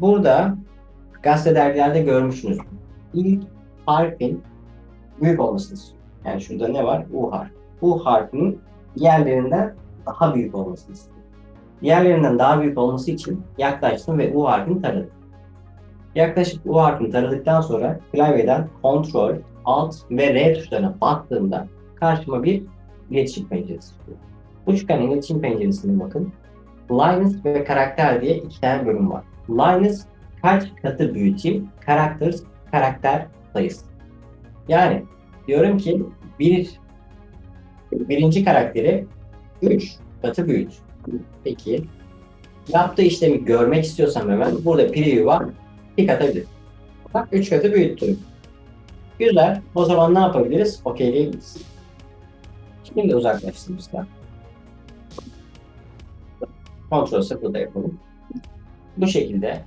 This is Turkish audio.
burada gazete dergilerde görmüşsünüz. İlk harfin büyük olmasını istiyor. Yani şurada ne var? U harfi. U harfinin diğerlerinden daha büyük olmasını istiyor. Diğerlerinden daha büyük olması için yaklaştım ve U harfini taradım. Yaklaşık U harfini taradıktan sonra klavyeden Ctrl, Alt ve R tuşlarına bastığımda karşıma bir iletişim penceresi çıkıyor. Bu çıkan iletişim penceresine bakın. Linus ve karakter diye iki tane bölüm var. Linus kaç katı büyüteyim? Characters karakter sayısı. Yani diyorum ki bir birinci karakteri 3 katı büyüt. Peki yaptığı işlemi görmek istiyorsam hemen burada preview var. Tik atabilirim. Bak 3 katı büyüttüm. Güzel. O zaman ne yapabiliriz? Okeyleyebiliriz. Şimdi uzaklaştığımızda kontrol sıfırda yapalım. Bu şekilde